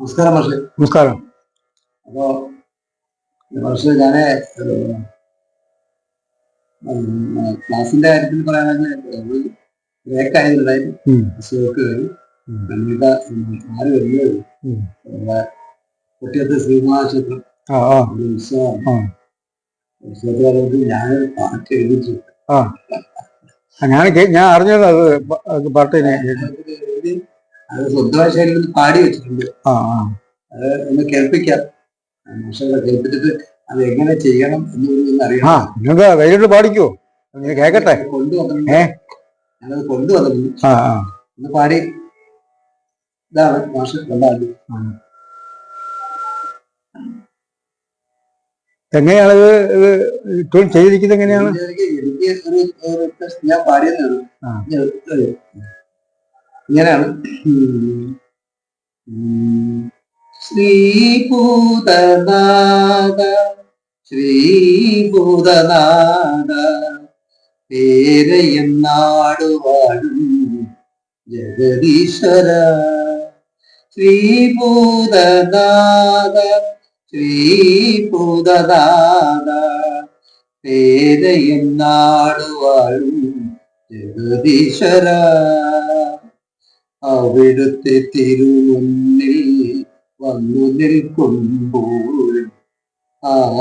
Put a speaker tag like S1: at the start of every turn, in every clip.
S1: നമസ്കാരം മാഷെ.
S2: നമസ്കാരം.
S1: അപ്പോ മാഷെ ഞാൻ ക്ലാസിന്റെ കാര്യത്തിൽ പറയാണെങ്കിൽ ബ്രേക്ക് ആയതുണ്ടായിരുന്നു
S2: ഉം.
S1: സ്റ്റോക്ക് ആര് വരുന്നത് കുട്ടിയത്ത് ശ്രീമഹാക്ഷേത്രം ഉത്സവമാണ്. ഉത്സവത്തിൽ ഞാൻ പാട്ട്
S2: ആ, ഞാൻ അറിഞ്ഞത് അത് പാട്ടിനെ
S1: അത് ശൈലിയിൽ പാടി വെച്ചിട്ടുണ്ട്. അത് ഒന്ന് കേൾപ്പിക്കാം. മാഷെ കേൾപ്പിച്ചിട്ട് അത് എങ്ങനെ ചെയ്യണം എന്നൊന്ന് അറിയാം
S2: നിങ്ങൾക്കാ പാടിക്കോ? കേക്കട്ടെ
S1: കൊണ്ടുവന്നിട്ടുണ്ട്? ഞാനത് കൊണ്ടുവന്നിട്ടുണ്ട്. ഒന്ന് പാടി. ഇതാണ് മാഷ കൊണ്ടാണ്
S2: എങ്ങനെയാണ് ഇത് ട്യൂൺ ചെയ്തിരിക്കുന്നത് എങ്ങനെയാണ്?
S1: എനിക്ക് ഞാൻ പാടിയെന്നു ഇങ്ങനെയാണ്. ശ്രീഭൂതനാഥ ശ്രീഭൂതനാഥ പേരയും നാടുവാഴും ജഗദീശ്വര ശ്രീഭൂതനാഥ ശ്രീഭൂതനാഥ പേരയും നാടുവാഴും ജഗദീശ്വര അവിടുത്തെ തിരുമുന്നിൽ വന്നു നിൽക്കുമ്പോൾ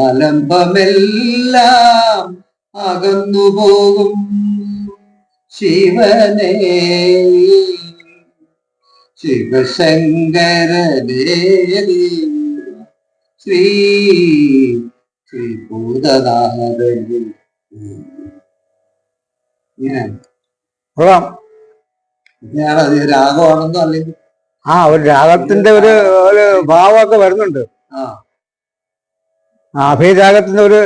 S1: ആലംബമെല്ലാം അകന്നു പോകും ശിവനെ. ശിവശങ്കരനേ ശ്രീ ശ്രീഭൂതനാഥനെ ഇങ്ങനെ. ഞാൻ രാഗമാണെന്നോ അല്ലെങ്കിൽ
S2: ആ ഒരു രാഗത്തിന്റെ ഒരു ഒരു ഭാവമൊക്കെ വരുന്നുണ്ട് അഭിരാഗത്തിന്റെ ഒരു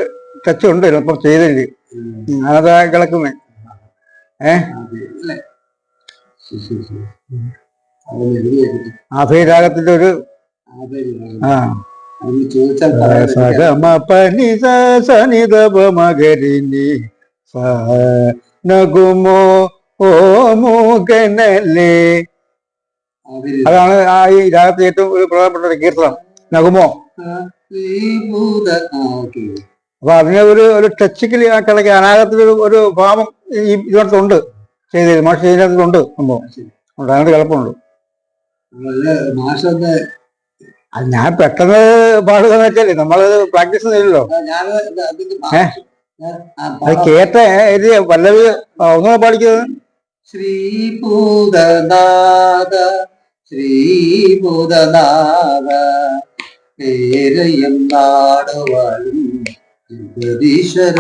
S2: ടച്ച് ഉണ്ട് ഇപ്പം ചെയ്തില്ല
S1: ഉം.
S2: അതൊക്കെ കിളക്കുന്നേ
S1: വെക്കട്ടെ.
S2: അഭിരാഗത്തിന്റെ ഒരു. ആ. സഗമ പനി സനിതപ മകരിനി സ നഗുമോ ഓ മൂകനല്ലേ അതാണ് ആ ഈ രാഗത്തെ ഏറ്റവും ഒരു പ്രധാനപ്പെട്ട ഒരു കീർത്തനം. നഗുമോ. അപ്പൊ അതിനെ ഒരു ഒരു ടച്ചിക്കലി ആ കിളക്കി അനാഗത്തിൽ ഒരു ഭാവം ഈ ഇതിനകത്തുണ്ട്. ചെയ്തത് മാഷ് ഇതിനകത്തുണ്ട്. സംഭവം. ഉണ്ട് അതിനകത്ത് കിളപ്പുണ്ട് ഞാൻ പെട്ടെന്ന് പാടുക എന്ന് വെച്ചാൽ നമ്മളത് പ്രാക്ടീസ്
S1: ചെയ്യല്ലോ
S2: അത്. കേട്ട ഇത് വല്ലത് ഒന്നും പാടിക്കുന്നത്
S1: ശ്രീഭൂതനാഥ ശ്രീഭൂതനാഥ പേരയും നാടുവാഴും ജഗദീശ്വര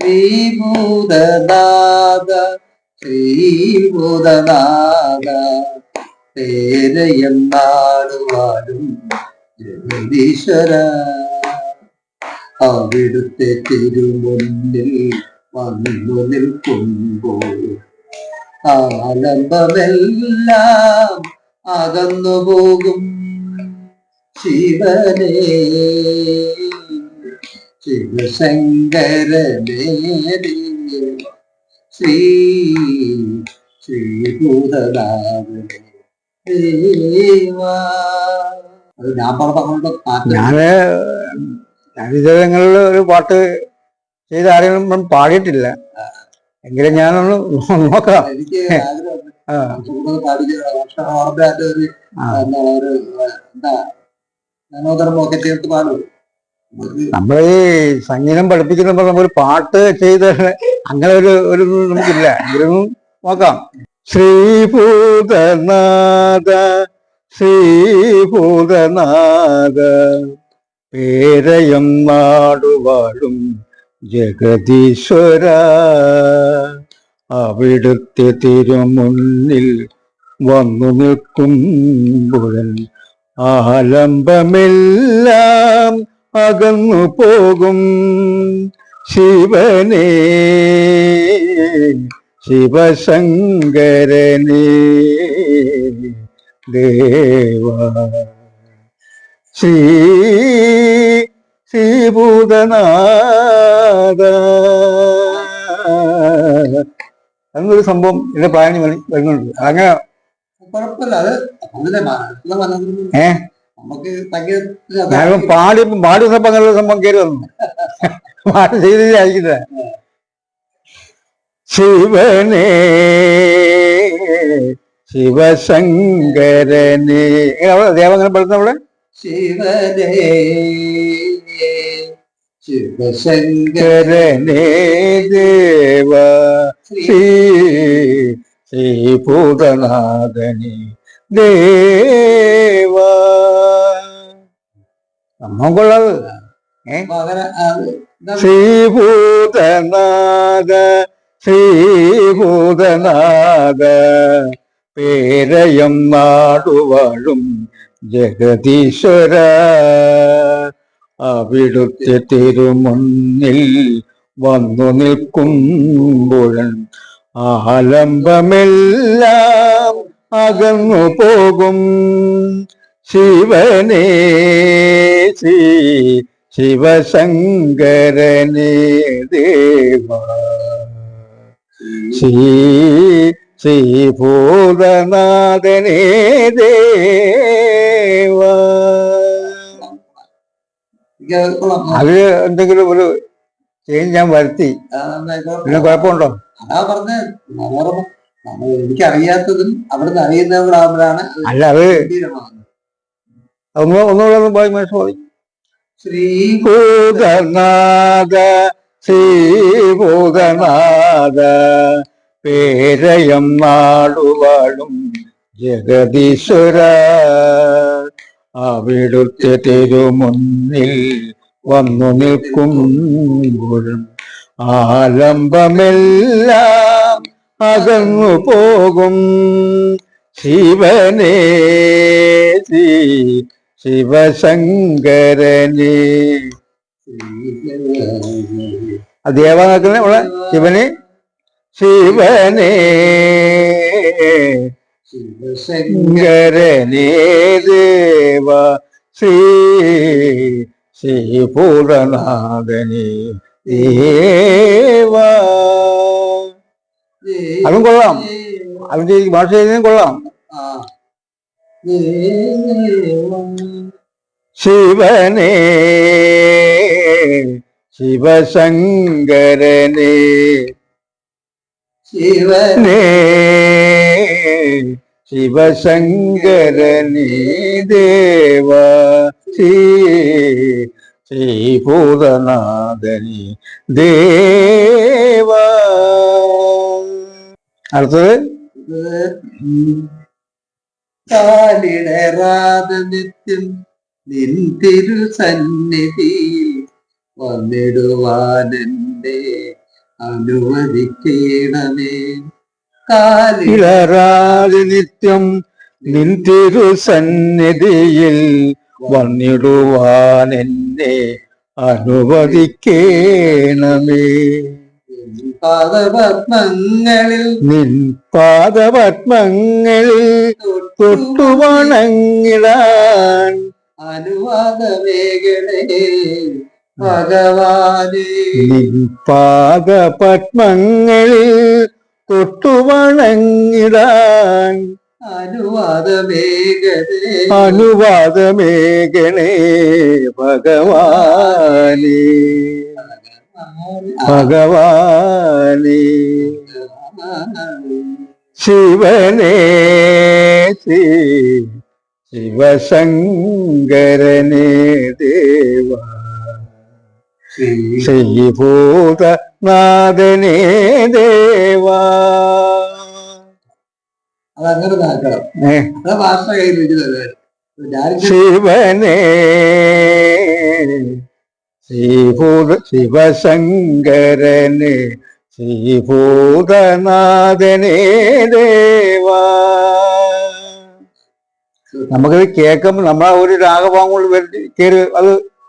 S1: ശ്രീഭൂതനാഥ ശ്രീഭൂതനാഥ പേരയും നാടുവാഴും ജഗദീശ്വര അവിടുത്തെ തിരുമുന്നിൽ വന്നു നിൽക്കുമ്പോൾ ആലംബമെല്ലാം അകന്നു പോകും ശിവനെ. ശിവശങ്കരനേ ശ്രീ ശ്രീഭൂതനാഥനെ ഞാൻ പറഞ്ഞ പാട്ട്
S2: ഞാൻ ഞാനിതുങ്ങളിൽ ഒരു പാട്ട് ചെയ്ത് ആരെങ്കിലും പാടിയിട്ടില്ല. എങ്കിലും ഞാനൊന്ന് നോക്കാം
S1: എനിക്ക്
S2: നമ്മൾ ഈ സംഗീതം പഠിപ്പിക്കുന്നപ്പോ നമ്മൾ പാട്ട് ചെയ്ത് അങ്ങനെ ഒരു ഒരു നമുക്കില്ല. എങ്കിലും നോക്കാം. ശ്രീഭൂതനാഥ ശ്രീഭൂതനാഥ പേരയം നാടുവാഴും ജഗദീശ്വര അവിടുത്തെ തിരുമുന്നിൽ വന്നു നിൽക്കുമ്പോഴൻ ആലംബമെല്ലാം അകന്നു പോകും. ശിവനേ ശിവശങ്കരനേ ദേവ ശ്രീ ശ്രീഭൂതനാഥ. എന്നൊരു സംഭവം എന്റെ പ്രായം വരുന്നുണ്ട്. അങ്ങനെ
S1: കുഴപ്പമില്ല. അത്
S2: ഞാനിപ്പോ പാടി പാടി അങ്ങനെ സംഭവം കയറി വന്നു. പാട്ട് ചെയ്തിട്ട് അയക്കുന്നത് ശിവനേ ശിവശങ്കരനേ. ദേവങ്ങനെ പെടുന്ന അവിടെ?
S1: ശിവനേ ശിവശങ്കര
S2: ശങ്കരനേ ദേവ
S1: ശ്രീ
S2: ശ്രീ ശ്രീഭൂതനാഥനി ദേവ. സംഭവം കൊള്ളത് ഏ?
S1: അപ്പൊ അങ്ങനെ ആ, ഇതാണ്
S2: ശ്രീഭൂതനാഥ ശ്രീഭൂതനാഥ പേരയം നാടുവാഴും ജഗദീശ്വര. അവിടുത്തെ തിരുമുന്നിൽ വന്നു നിൽക്കുമ്പോഴൻ ആലംബമെല്ലാം അകന്നു പോകും ശിവനേ ശ്രീ ശിവശങ്കരനേ ദേവ ശ്രീ ശ്രീഭൂതനാഥനേ ദേവ. അത് എന്തെങ്കിലും ഒരു ചേഞ്ച് ഞാൻ വരുത്തി. പിന്നെ കുഴപ്പമുണ്ടോ?
S1: അതാ പറഞ്ഞ എനിക്കറിയാത്തതും അവിടുന്ന് അത്
S2: അല്ല അത്. ഒന്ന് ഒന്നുകൂടെ ഒന്ന് പോയി മനസ്സിലായി
S1: ശ്രീ
S2: ഭൂതനാഥ ശ്രീഭൂതനാഥ പേരയം നാടുവാളും ജഗദീശ്വര. അവിടുത്തെ തിരുമുന്നിൽ വന്നു നിൽക്കുമ്പോഴും ആലംബമെല്ലാം അകന്നു പോകും. ശിവനേ ശിവശങ്കരനെ. അത് ആ ദേവാക്കുന്ന ഇവിടെ? ശിവന് ശിവനേ.
S1: ശിവശങ്കര
S2: ശ്രീ ശ്രീ ശ്രീപൂർണനാഥനേ ദേവ അതും കൊള്ളാം. അതിന്റെ ഈ ഭാഷ ചെയ്തതും കൊള്ളാം. ശിവനേ ശിവശങ്കരനേ
S1: ശിവൻ
S2: നേ ശിവശങ്കരനീ ദേവ ശ്രീ ശ്രീഭൂതനാഥനി ദേവ. അടുത്തത്?
S1: കാലിടരാതെ നിത്യം നിൻ തിരു സന്നിധിയിൽ വന്നിടുവാനെന്റെ അനുവദിക്കണമേ.
S2: ഇളറാതെ നിത്യം നിൻ തിരുസന്നിധിയിൽ വന്നിടുവാൻ എന്നെ അനുവദിക്കേണമേ.
S1: പാദപത്മങ്ങളിൽ
S2: നിൻ പാദപത്മങ്ങളിൽ തൊട്ടുവണങ്ങിടാൻ
S1: അനുവാദമേഖലേ ഭഗവാനേ.
S2: നിൻ പാദപത്മങ്ങളിൽ തൊട്ടു വണങ്ങിടാൻ
S1: അനുവാദമേഖലേ
S2: അനുവാദമേകണേ ഭഗവാനേ ഭഗവാനേ. ശിവനേ ശ്രീ ശിവശങ്കരനേ ദേവ. ശ്രീഭൂതനാഥനേ ദേവ ശിവനേ. ശ്രീഭൂത ശിവശങ്കരനെ ശ്രീഭൂതനാഥനേ ദേവ നമുക്കത് കേൾക്കുമ്പോൾ നമ്മളാ ഒരു രാഗഭാഗങ്ങൾ കയറി അത്